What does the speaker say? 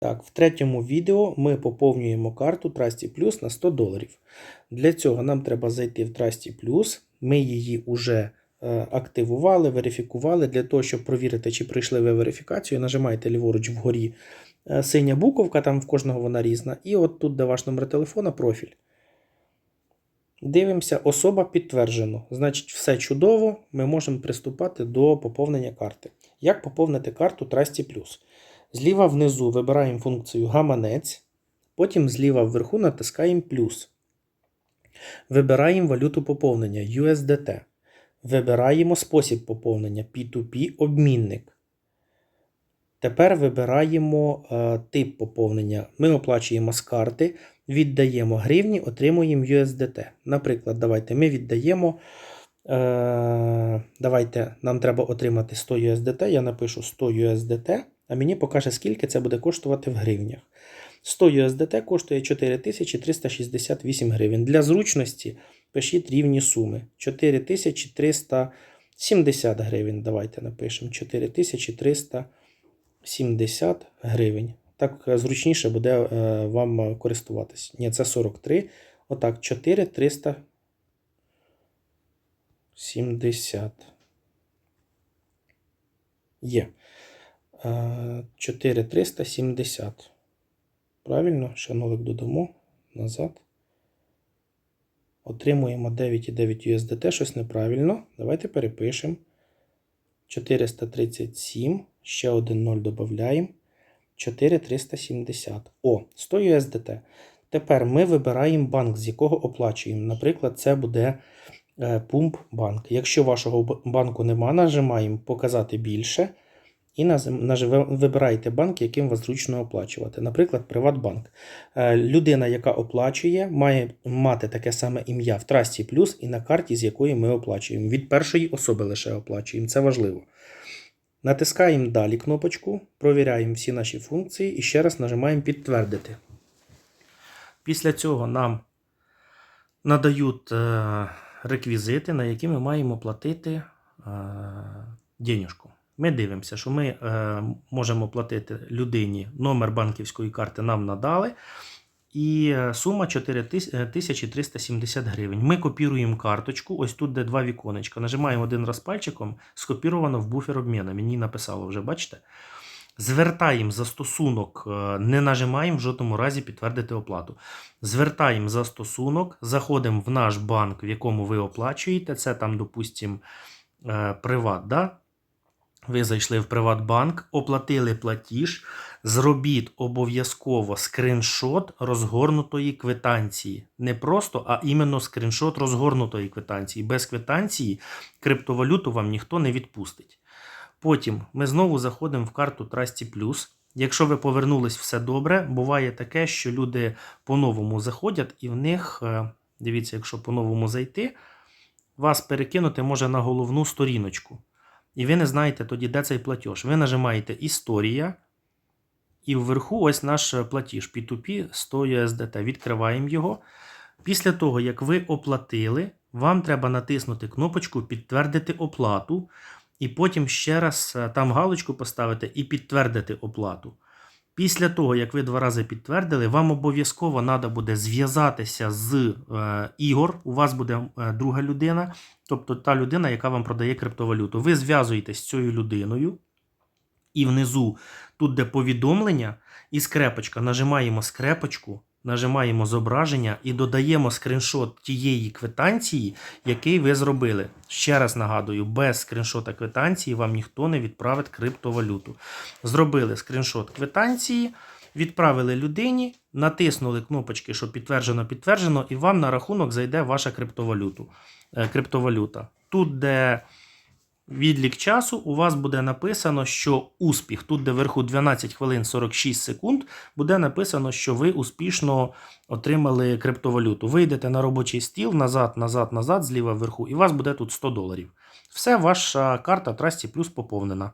Так, в третьому відео ми поповнюємо карту Trusty Plus на 100 доларів. Для цього нам треба зайти в Trusty Plus. Ми її вже активували, верифікували. Для того, щоб провірити, чи пройшли ви верифікацію, нажимаєте ліворуч вгорі е, синя буковка, там в кожного вона різна. І от тут, де ваш номер телефона, профіль. Дивимося, особа підтверджено. Значить, все чудово, ми можемо приступати до поповнення карти. Як поповнити карту Trusty Plus? Зліва внизу вибираємо функцію гаманець, потім зліва вверху натискаємо плюс. Вибираємо валюту поповнення USDT. Вибираємо спосіб поповнення P2P обмінник. Тепер вибираємо е, тип поповнення. Ми оплачуємо з карти, віддаємо гривні, отримуємо USDT. Наприклад, давайте ми віддаємо. Е, давайте нам треба отримати 100 USDT. Я напишу 100 USDT, а мені покаже, скільки це буде коштувати в гривнях. 100 USDT коштує 4368 гривень. Для зручності пишіть рівні суми. 4370 гривень. Давайте напишемо. 4370 гривень. Так е, зручніше буде е, вам користуватись. Ні, це 43. Отак, 4370. Є. Е, 4370. Правильно, ще нолик додамо назад. Отримуємо 9,9 USDT, щось неправильно. Давайте перепишемо. 437, ще один 0 додаємо. 4370. О, 100 USDT. Тепер ми вибираємо банк, з якого оплачуємо. Наприклад, це буде Pump банк. Якщо вашого банку нема, нажимаємо Показати більше. І вибираєте банк, яким вас зручно оплачувати. Наприклад, Приватбанк. Людина, яка оплачує, має мати таке саме ім'я в Трасті Плюс і на карті, з якої ми оплачуємо. Від першої особи лише оплачуємо. Це важливо. Натискаємо Далі кнопочку, провіряємо всі наші функції і ще раз нажимаємо Підтвердити. Після цього нам надають реквізити, на які ми маємо платити денежку. Ми дивимося, що ми е, можемо платити людині номер банківської карти нам надали. І сума 4370 гривень. Ми копіруємо карточку. Ось тут, де два віконечка. Нажимаємо один раз пальчиком, скопіровано в буфер обміну. Мені написало вже, бачите? Звертаємо застосунок, е, не нажимаємо в жодному разі підтвердити оплату. Звертаємо застосунок, заходимо в наш банк, в якому ви оплачуєте. Це там, допустимо, е, приват. да? Ви зайшли в Приватбанк, оплатили платіж, зробіть обов'язково скриншот розгорнутої квитанції. Не просто, а іменно скриншот розгорнутої квитанції. Без квитанції криптовалюту вам ніхто не відпустить. Потім ми знову заходимо в карту Trusty Plus. Якщо ви повернулись все добре, буває таке, що люди по-новому заходять, і в них, е, дивіться, якщо по-новому зайти, вас перекинути може на головну сторіночку. І ви не знаєте тоді, де цей платеж. Ви нажимаєте Історія. І вверху ось наш платіж P2P 100 USDT. Відкриваємо його. Після того, як ви оплатили, вам треба натиснути кнопочку Підтвердити оплату. І потім ще раз е, там галочку поставити і підтвердити оплату. Після того, як ви два рази підтвердили, вам обов'язково треба буде зв'язатися з е, Ігор. У вас буде е, друга людина, тобто та людина, яка вам продає криптовалюту. Ви зв'язуєтесь з цією людиною, і внизу, тут де повідомлення, і скрепочка. Нажимаємо скрепочку, нажимаємо зображення і додаємо скріншот тієї квитанції, який ви зробили. Ще раз нагадую, без скріншота квитанції вам ніхто не відправить криптовалюту. Зробили скріншот квитанції, відправили людині, натиснули кнопочки, що підтверджено, підтверджено, і вам на рахунок зайде ваша е, криптовалюта. Тут, де відлік часу у вас буде написано, що успіх. Тут, де вверху 12 хвилин 46 секунд, буде написано, що ви успішно отримали криптовалюту. Вийдете на робочий стіл, назад, назад, назад, зліва вверху, і у вас буде тут 100 доларів. Все, ваша карта Trusty Plus поповнена.